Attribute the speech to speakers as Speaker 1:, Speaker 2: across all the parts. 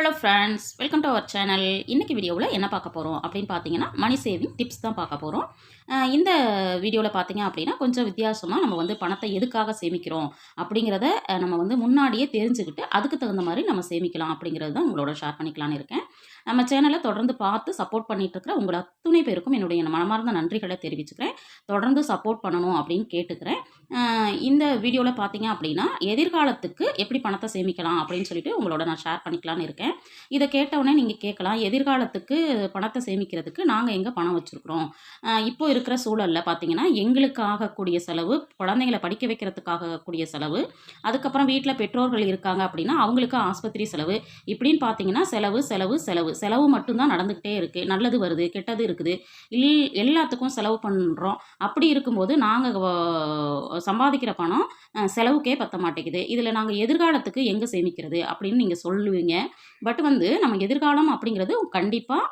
Speaker 1: Hello friends welcome to our channel இன்றைக்கி வீடியோவில் என்ன பார்க்க போகிறோம் அப்படின்னு பார்த்தீங்கன்னா மணி சேவிங் டிப்ஸ் தான் பார்க்க போகிறோம் இந்த வீடியோவில் பார்த்தீங்க அப்படின்னா கொஞ்சம் வித்தியாசமாக நம்ம வந்து பணத்தை எதுக்காக சேமிக்கிறோம் அப்படிங்கிறத நம்ம வந்து முன்னாடியே தெரிஞ்சுக்கிட்டு அதுக்கு தகுந்த மாதிரி நம்ம சேமிக்கலாம் அப்படிங்கிறது தான் உங்களோட ஷேர் பண்ணிக்கலான்னு இருக்கேன். நம்ம சேனலை தொடர்ந்து பார்த்து சப்போர்ட் பண்ணிகிட்டு இருக்கிற உங்கள் அத்துணை பேருக்கும் என்னுடைய மனமார்ந்த நன்றிகளை தெரிவிச்சுக்கிறேன். தொடர்ந்து சப்போர்ட் பண்ணணும் அப்படின்னு கேட்டுக்கிறேன். இந்த வீடியோவில் பார்த்தீங்க அப்படின்னா எதிர்காலத்துக்கு எப்படி பணத்தை சேமிக்கலாம் அப்படின்னு சொல்லிட்டு உங்களோட நான் ஷேர் பண்ணிக்கலான்னு இருக்கேன். இதை கேட்டவுடனே நீங்கள் கேட்கலாம் எதிர்காலத்துக்கு பணத்தை சேமிக்கிறதுக்கு நாங்கள் எங்கே பணம் வச்சுருக்குறோம்? இப்போ இருக்கிற சூழலில் பார்த்தீங்கன்னா எங்களுக்கு ஆகக்கூடிய செலவு குழந்தைங்களை படிக்க வைக்கிறதுக்காக கூடிய செலவு அதுக்கப்புறம் வீட்டில் பெற்றோர்கள் இருக்காங்க அப்படின்னா அவங்களுக்கு ஆஸ்பத்திரி செலவு இப்படின்னு பார்த்தீங்கன்னா செலவு செலவு செலவு செலவு மட்டும்தான் நடந்துக்கிட்டே இருக்குது நல்லது வருது கெட்டது இருக்குது. இல் எல்லாத்துக்கும் செலவு பண்ணுறோம் அப்படி இருக்கும்போது நாங்கள் சம்பாதிக்கிற பணம் செலவுக்கே பத்த மாட்டேங்குது. இதில் நாங்கள் எதிர்காலத்துக்கு எங்கே சேமிக்கிறது அப்படின்னு நீங்கள் சொல்லுவீங்க. பட் வந்து நம்ம எதிர்காலம் அப்படிங்கிறது கண்டிப்பாக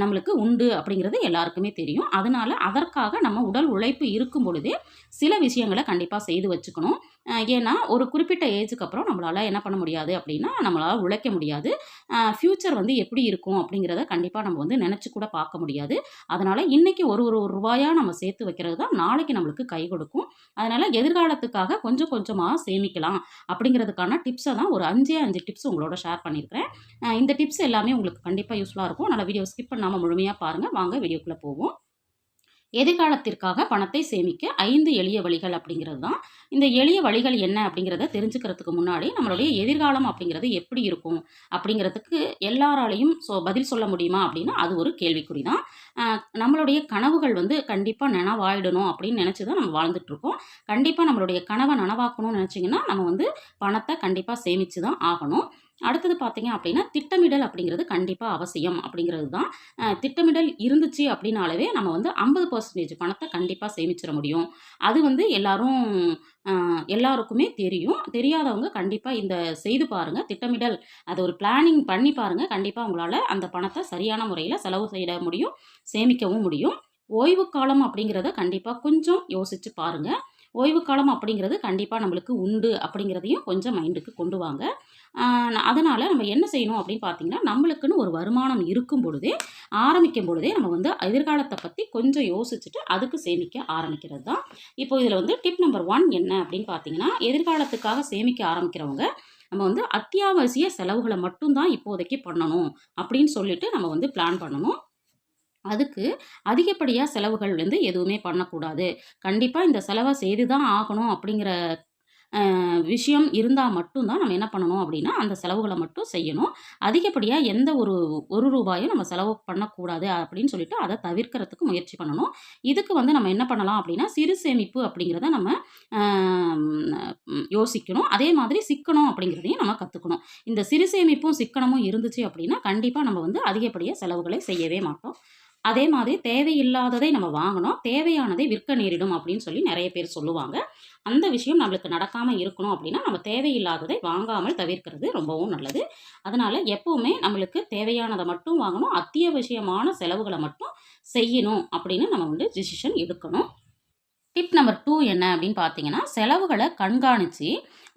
Speaker 1: நம்மளுக்கு உண்டு அப்படிங்கிறது எல்லாருக்குமே தெரியும். அதனால அதற்காக நம்ம உடல் உழைப்பு இருக்கும் பொழுதே சில விஷயங்களை கண்டிப்பாக செய்து வச்சுக்கணும். ஏன்னா ஒரு குறிப்பிட்ட ஏஜுக்கு அப்புறம் நம்மளால் என்ன பண்ண முடியாது அப்படின்னா நம்மளால் உழைக்க முடியாது. ஃப்யூச்சர் வந்து எப்படி இருக்கும் அப்படிங்கிறத கண்டிப்பாக நம்ம வந்து நினச்சி கூட பார்க்க முடியாது. அதனால் இன்றைக்கி ஒரு ஒரு ஒரு ரூபாயாக நம்ம சேர்த்து வைக்கிறது தான் நாளைக்கு நம்மளுக்கு கை கொடுக்கும். அதனால் எதிர்காலத்துக்காக கொஞ்சம் கொஞ்சமாக சேமிக்கலாம் அப்படிங்கிறதுக்கான டிப்ஸை தான் ஒரு அஞ்சே அஞ்சு டிப்ஸ் உங்களோட ஷேர் பண்ணியிருக்கிறேன். இந்த டிப்ஸ் எல்லாமே உங்களுக்கு கண்டிப்பாக யூஸ்ஃபுல்லாக இருக்கும். அதனால் வீடியோ ஸ்கிப் பண்ணாமல் முழுமையாக பாருங்கள் வாங்க வீடியோக்குள்ளே போவோம். எதிர்காலத்திற்காக பணத்தை சேமிக்க ஐந்து எளிய வழிகள் அப்படிங்கிறது தான். இந்த எளிய வழிகள் என்ன அப்படிங்கிறத தெரிஞ்சுக்கிறதுக்கு முன்னாடி நம்மளுடைய எதிர்காலம் அப்படிங்கிறது எப்படி இருக்கும்? அப்படிங்கிறதுக்கு எல்லாராலையும் சொ பதில் சொல்ல முடியுமா அப்படின்னா அது ஒரு கேள்விக்குறி தான். நம்மளுடைய கனவுகள் வந்து கண்டிப்பாக நினவாயிடணும் அப்படின்னு நினச்சி தான் நம்ம வாழ்ந்துட்டுருக்கோம் கண்டிப்பாக நம்மளுடைய கனவை நனவாக்கணும்னு நினச்சிங்கன்னா நம்ம வந்து பணத்தை கண்டிப்பாக சேமித்து தான் ஆகணும். அடுத்தது பார்த்தீங்க அப்படின்னா திட்டமிடல் அப்படிங்கிறது கண்டிப்பாக அவசியம் அப்படிங்கிறது தான். திட்டமிடல் இருந்துச்சு அப்படின்னாலவே நம்ம வந்து ஐம்பது பர்சன்டேஜ் பணத்தை கண்டிப்பாக சேமிச்சிட முடியும். அது வந்து எல்லாரும் எல்லாருக்குமே தெரியும். தெரியாதவங்க கண்டிப்பாக இந்த செய்து பாருங்கள் திட்டமிடல் அது ஒரு பிளானிங் பண்ணி பாருங்கள் கண்டிப்பாக உங்களால் அந்த பணத்தை சரியான முறையில் செலவு செய்ய முடியும் சேமிக்கவும் முடியும். ஓய்வு காலம் அப்படிங்கிறத கண்டிப்பாக கொஞ்சம் யோசித்து பாருங்கள் ஓய்வு காலம் அப்படிங்கிறது கண்டிப்பாக நம்மளுக்கு உண்டு அப்படிங்கிறதையும் கொஞ்சம் மைண்டுக்கு கொண்டு வாங்க. அதனால் நம்ம என்ன செய்யணும் அப்படின்னு பார்த்தீங்கன்னா நம்மளுக்குன்னு ஒரு வருமானம் இருக்கும் பொழுதே ஆரம்பிக்கும் பொழுதே நம்ம வந்து எதிர்காலத்தை பற்றி கொஞ்சம் யோசிச்சுட்டு அதுக்கு சேமிக்க ஆரம்பிக்கிறது தான். இப்போ இதில் வந்து டிப் நம்பர் ஒன் என்ன அப்படின்னு பார்த்தீங்கன்னா எதிர்காலத்துக்காக சேமிக்க ஆரம்பிக்கிறவங்க நம்ம வந்து அத்தியாவசிய செலவுகளை மட்டும்தான் இப்போதைக்கு பண்ணணும் அப்படின்னு சொல்லிட்டு நம்ம வந்து பிளான் பண்ணணும். அதுக்கு அதிகப்படியாக செலவுகள் வந்து எதுவுமே பண்ணக்கூடாது. கண்டிப்பாக இந்த செலவை செய்து தான் ஆகணும் அப்படிங்கிற விஷயம் இருந்தால் மட்டும்தான் நம்ம என்ன பண்ணணும் அப்படின்னா அந்த செலவுகளை மட்டும் செய்யணும். அதிகப்படியாக எந்த ஒரு ஒரு ரூபாயும் நம்ம செலவு பண்ணக்கூடாது அப்படின்னு சொல்லிட்டு அதை தவிர்க்கிறதுக்கு முயற்சி பண்ணணும். இதுக்கு வந்து நம்ம என்ன பண்ணலாம் அப்படின்னா சிறு சேமிப்பு அப்படிங்கிறத நம்ம யோசிக்கணும். அதே மாதிரி சிக்கனம் அப்படிங்கிறதையும் நம்ம கற்றுக்கணும் இந்த சிறு சேமிப்பும் சிக்கனமும் இருந்துச்சு அப்படின்னா கண்டிப்பாக நம்ம வந்து அதிகப்படியாக செலவுகளை செய்யவே மாட்டோம். அதே மாதிரி தேவையில்லாததை நம்ம வாங்கணும். தேவையானதை விற்க நேரிடும் அப்படின்னு சொல்லி நிறைய பேர் சொல்லுவாங்க. அந்த விஷயம் நம்மளுக்கு நடக்காமல் இருக்கணும் அப்படின்னா நம்ம தேவையில்லாததை வாங்காமல் தவிர்க்கிறது ரொம்பவும் நல்லது. அதனால் எப்போவுமே நம்மளுக்கு தேவையானதை மட்டும் வாங்கணும். அத்தியாவசியமான செலவுகளை மட்டும் செய்யணும் அப்படின்னு நம்ம வந்து டிசிஷன் எடுக்கணும். டிப் நம்பர் டூ என்ன அப்படின்னு பார்த்தீங்கன்னா செலவுகளை கண்காணித்து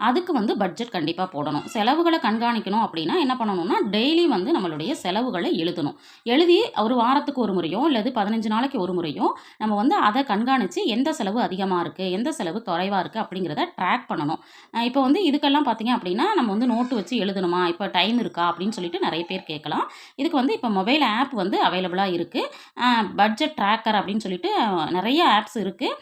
Speaker 1: அதுக்கு வந்து பட்ஜெட் கண்டிப்பாக போடணும். செலவுகளை கண்காணிக்கணும் அப்படின்னா என்ன பண்ணணும்னா டெய்லி வந்து நம்மளுடைய செலவுகளை எழுதணும். எழுதி ஒரு வாரத்துக்கு ஒரு முறையோ அல்லது பதினஞ்சு நாளைக்கு ஒரு முறையோ நம்ம வந்து அதை கண்காணித்து எந்த செலவு அதிகமாக இருக்குது எந்த செலவு குறைவாக இருக்குது அப்படிங்கிறத ட்ராக் பண்ணணும். இப்போ வந்து இதுக்கெல்லாம் பார்த்தீங்க அப்படின்னா நம்ம வந்து நோட்டு வச்சு எழுதணுமா? இப்போ டைம் இருக்கா? அப்படின்னு சொல்லிட்டு நிறைய பேர் கேட்கலாம். இதுக்கு வந்து இப்போ மொபைல் ஆப் வந்து அவைலபிளாக இருக்குது பட்ஜெட் ட்ராக்கர் அப்படின்னு சொல்லிட்டு நிறைய ஆப்ஸ் இருக்குது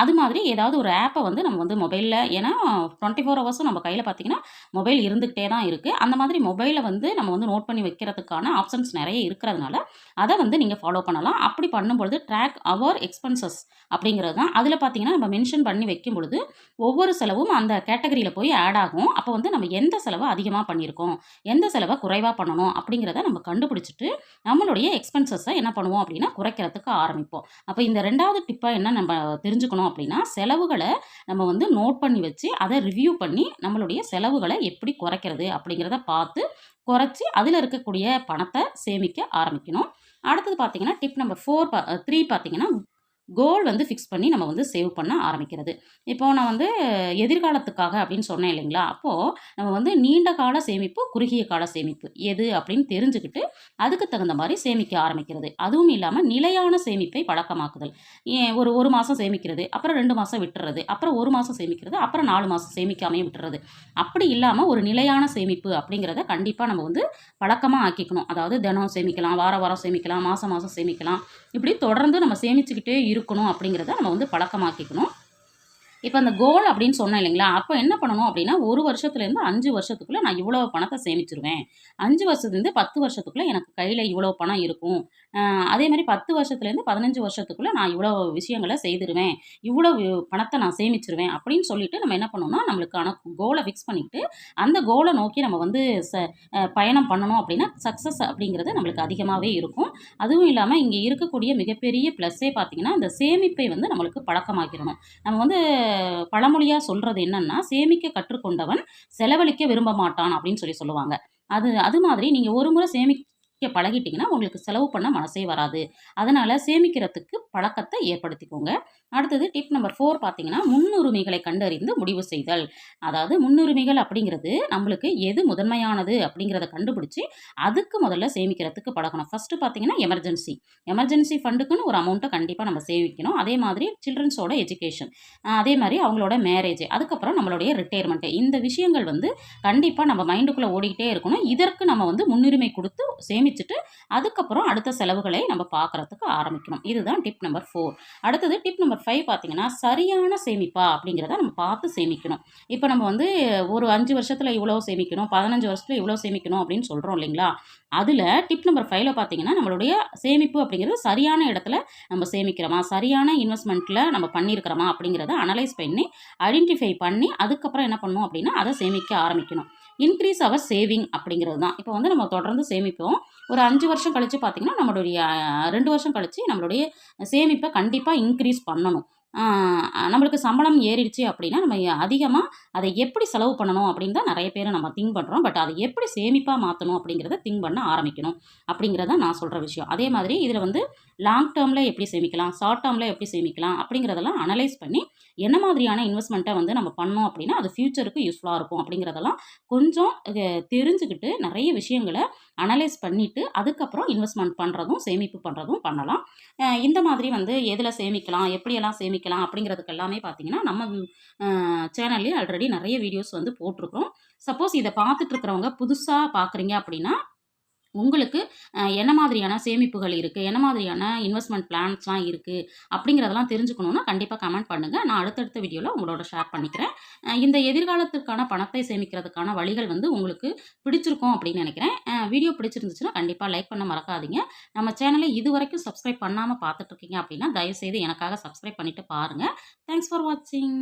Speaker 1: அது மாதிரி ஏதாவது ஒரு ஆப்பை வந்து நம்ம வந்து மொபைலில் ஏன்னா டுவெண்ட்டி ஃபோர் ஹவர்ஸும் நம்ம கையில் பார்த்தீங்கன்னா மொபைல் இருந்துக்கிட்டே தான் இருக்குது அந்த மாதிரி மொபைலை வந்து நம்ம வந்து நோட் பண்ணி வைக்கிறதுக்கான ஆப்ஷன்ஸ் நிறைய இருக்கிறதுனால அதை வந்து நீங்கள் ஃபாலோ பண்ணலாம். அப்படி பண்ணும்பொழுது ட்ராக் அவர் எக்ஸ்பென்சஸ் அப்படிங்கிறது தான். அதில் பார்த்தீங்கன்னா நம்ம மென்ஷன் பண்ணி வைக்கும் பொழுது ஒவ்வொரு செலவும் அந்த கேட்டகரியில் போய் ஆட் ஆகும். அப்போ வந்து நம்ம எந்த செலவை அதிகமாக பண்ணியிருக்கோம்? எந்த செலவை குறைவாக பண்ணணும்? அப்படிங்கிறத நம்ம கண்டுபிடிச்சிட்டு நம்மளுடைய எக்ஸ்பென்சஸை என்ன பண்ணுவோம் அப்படின்னா குறைக்கிறதுக்கு ஆரம்பிப்போம். அப்போ இந்த ரெண்டாவது டிப்பாக என்ன நம்ம தெரிஞ்சுக்கணும் அப்படின்னா செலவுகளை நம்ம வந்து நோட் பண்ணி வச்சு அதை ரிவ்யூ பண்ணி நம்மளுடைய செலவுகளை எப்படி குறைக்கிறது அப்படிங்கிறத பார்த்து குறைச்சி அதில் இருக்கக்கூடிய பணத்தை சேமிக்க ஆரம்பிக்கணும். அடுத்தது பார்த்தீங்கன்னா டிப் நம்பர் ஃபோர் பா த்ரீ பார்த்தீங்கன்னா கோல் வந்து ஃபிக்ஸ் பண்ணி நம்ம வந்து சேவ் பண்ண ஆரம்பிக்கிறது. இப்போது நான் வந்து எதிர்காலத்துக்காக அப்படின்னு சொன்னேன் இல்லைங்களா? அப்போது நம்ம வந்து நீண்ட கால சேமிப்பு குறுகிய கால சேமிப்பு எது அப்படின்னு தெரிஞ்சுக்கிட்டு அதுக்கு தகுந்த மாதிரி சேமிக்க ஆரம்பிக்கிறது. அதுவும் இல்லாமல் நிலையான சேமிப்பை பழக்கமாக்குதல். ஒரு ஒரு மாதம் சேமிக்கிறது அப்புறம் ரெண்டு மாதம் விட்டுறது அப்புறம் ஒரு மாதம் சேமிக்கிறது அப்புறம் நாலு மாதம் சேமிக்காமே விட்டுறது. அப்படி இல்லாமல் ஒரு நிலையான சேமிப்பு அப்படிங்கிறத கண்டிப்பாக நம்ம வந்து பழக்கமாக ஆக்கிக்கணும். அதாவது தினம் சேமிக்கலாம் வார வாரம் சேமிக்கலாம் மாதம் மாதம் சேமிக்கலாம். இப்படி தொடர்ந்து நம்ம சேமிச்சுக்கிட்டே இருக்கணும் அப்படிங்கிறத நம்ம வந்து பழக்கமாக்கிக்கணும். இப்போ அந்த கோல் அப்படின்னு சொன்னேன் இல்லைங்களா? அப்போ என்ன பண்ணணும் அப்படின்னா ஒரு வருஷத்துலேருந்து அஞ்சு வருஷத்துக்குள்ளே நான் இவ்வளோ பணத்தை சேமிச்சிருவேன். அஞ்சு வருஷத்துலேருந்து பத்து வருஷத்துக்குள்ளே எனக்கு கையில் இவ்வளோ பணம் இருக்கும். அதே மாதிரி பத்து வருஷத்துலேருந்து பதினஞ்சு வருஷத்துக்குள்ளே நான் இவ்வளோ விஷயங்களை செய்திருவேன். இவ்வளோ பணத்தை நான் சேமிச்சிருவேன் அப்படின்னு சொல்லிட்டு நம்ம என்ன பண்ணணும்னா நம்மளுக்கான கோலை ஃபிக்ஸ் பண்ணிக்கிட்டு அந்த கோலை நோக்கி நம்ம வந்து ச பயணம் பண்ணணும் அப்படின்னா சக்ஸஸ் அப்படிங்கிறது நம்மளுக்கு அதிகமாகவே இருக்கும். அதுவும் இல்லாமல் இங்கே இருக்கக்கூடிய மிகப்பெரிய ப்ளஸ்ஸே பார்த்தீங்கன்னா இந்த சேமிப்பை வந்து நம்மளுக்கு பழக்கமாக்கிடணும். நம்ம வந்து பழமொழியாக சொல்கிறது என்னன்னா சேமிக்க கற்றுக்கொண்டவன் செலவழிக்க விரும்ப மாட்டான் அப்படின்னு சொல்லி சொல்லுவாங்க. அது அது மாதிரி நீங்கள் ஒரு முறை சேமி பழகிட்டீங்கன்னா உங்களுக்கு செலவு பண்ண மனசே வராது. அதனால் சேமிக்கிறதுக்கு பழக்கத்தை ஏற்படுத்திக்கோங்க. அடுத்தது டிப் நம்பர் ஃபோர் பார்த்தீங்கன்னா முன்னுரிமைகளை கண்டறிந்து முடிவு செய்தல். அதாவது முன்னுரிமைகள் அப்படிங்கிறது நம்மளுக்கு எது முதன்மையானது அப்படிங்கிறத கண்டுபிடிச்சி அதுக்கு முதல்ல சேமிக்கிறதுக்கு பழகணும். ஃபஸ்ட்டு பார்த்தீங்கன்னா எமர்ஜென்சி எமர்ஜென்சி ஃபண்டுக்குன்னு ஒரு அமௌண்ட்டை கண்டிப்பாக நம்ம சேமிக்கணும். அதே மாதிரி சில்ட்ரன்ஸோட எஜுகேஷன் அதே மாதிரி அவங்களோட மேரேஜ் அதுக்கப்புறம் நம்மளுடைய ரிட்டையர்மெண்ட்டு இந்த விஷயங்கள் வந்து கண்டிப்பாக நம்ம மைண்டுக்குள்ளே ஓடிக்கிட்டே இருக்கணும். இதற்கு நம்ம வந்து முன்னுரிமை கொடுத்து சேமிச்சுட்டு அதுக்கப்புறம் அடுத்த செலவுகளை நம்ம பார்க்குறதுக்கு ஆரம்பிக்கணும். இதுதான் டிப் நம்பர் ஃபோர் அடுத்தது டிப் நம்பர் ஃபைவ் பார்த்தீங்கன்னா சரியான சேமிப்பா அப்படிங்கிறத நம்ம பார்த்து சேமிக்கணும். இப்போ நம்ம வந்து ஒரு அஞ்சு வருஷத்தில் இவ்வளோ சேமிக்கணும் பதினஞ்சு வருஷத்தில் இவ்வளோ சேமிக்கணும் அப்படின்னு சொல்கிறோம் இல்லைங்களா? அதில் டிப் நம்பர் ஃபைவ்ல பார்த்தீங்கன்னா நம்மளுடைய சேமிப்பு அப்படிங்கிறது சரியான இடத்துல நம்ம சேமிக்கிறோமா? சரியான இன்வெஸ்ட்மெண்ட்டில் நம்ம பண்ணியிருக்கிறோமா அப்படிங்கிறத அனலைஸ் பண்ணி ஐடென்டிஃபை பண்ணி அதுக்கப்புறம் என்ன பண்ணணும் அப்படின்னா அதை சேமிக்க ஆரம்பிக்கணும். இன்க்ரீஸ் அவர் சேவிங் அப்படிங்கிறது தான். இப்போ வந்து நம்ம தொடர்ந்து சேமிப்போம். ஒரு அஞ்சு வருஷம் கழித்து பார்த்திங்கன்னா நம்மளுடைய ரெண்டு வருஷம் கழித்து நம்மளுடைய சேமிப்பை கண்டிப்பாக இன்க்ரீஸ் பண்ணணும். நம்மளுக்கு சம்பளம் ஏறிடுச்சு அப்படின்னா நம்ம அதிகமாக அதை எப்படி செலவு பண்ணணும் அப்படின்னு தான் நிறைய பேர் நம்ம திங்க் பண்ணுறோம் பட் அதை எப்படி சேமிப்பாக மாற்றணும் அப்படிங்கிறத திங்க் பண்ண ஆரம்பிக்கணும் அப்படிங்கிறத நான் சொல்கிற விஷயம். அதே மாதிரி இதில் வந்து லாங் டேர்மில் எப்படி சேமிக்கலாம்? ஷார்ட் டேர்மில் எப்படி சேமிக்கலாம்? அப்படிங்கிறதெல்லாம் அனலைஸ் பண்ணி என்ன மாதிரியான இன்வெஸ்ட்மெண்ட்டை வந்து நம்ம பண்ணோம் அப்படின்னா அது ஃப்யூச்சருக்கு யூஸ்ஃபுல்லாக இருக்கும் அப்படிங்கிறதெல்லாம் கொஞ்சம் தெரிஞ்சுக்கிட்டு நிறைய விஷயங்களை அனலைஸ் பண்ணிவிட்டு அதுக்கப்புறம் இன்வெஸ்ட்மெண்ட் பண்ணுறதும் சேமிப்பு பண்ணுறதும் பண்ணலாம். இந்த மாதிரி வந்து எதில் சேமிக்கலாம்? எப்படியெல்லாம் சேமிக்கலாம்? அப்படிங்கிறதுக்கு எல்லாமே பார்த்தீங்கன்னா நம்ம சேனல்லே ஆல்ரெடி நிறைய வீடியோஸ் வந்து போட்டிருக்கோம். சப்போஸ் இதை பார்த்துட்டு இருக்கிறவங்க புதுசாக பார்க்குறீங்க அப்படின்னா உங்களுக்கு என்ன மாதிரியான சேமிப்புகள் இருக்குது என்ன மாதிரியான இன்வெஸ்ட்மெண்ட் பிளான்ஸ்லாம் இருக்குது அப்படிங்கிறதெல்லாம் தெரிஞ்சுக்கணுன்னா கண்டிப்பாக கமெண்ட் பண்ணுங்கள் நான் அடுத்தடுத்த வீடியோவில் உங்களோட ஷேர் பண்ணிக்கிறேன். இந்த எதிர்காலத்திற்கான பணத்தை சேமிக்கிறதுக்கான வழிகள் வந்து உங்களுக்கு பிடிச்சிருக்கும் அப்படின்னு நினைக்கிறேன். வீடியோ பிடிச்சிருந்துச்சுன்னா கண்டிப்பாக லைக் பண்ண மறக்காதீங்க. நம்ம சேனலை இது வரைக்கும் சப்ஸ்கிரைப் பண்ணாமல் பார்த்துட்ருக்கீங்க அப்படின்னா தயவுசெய்து எனக்காக சப்ஸ்கிரைப் பண்ணிவிட்டு பாருங்கள் தேங்க்ஸ் ஃபார் வாட்சிங்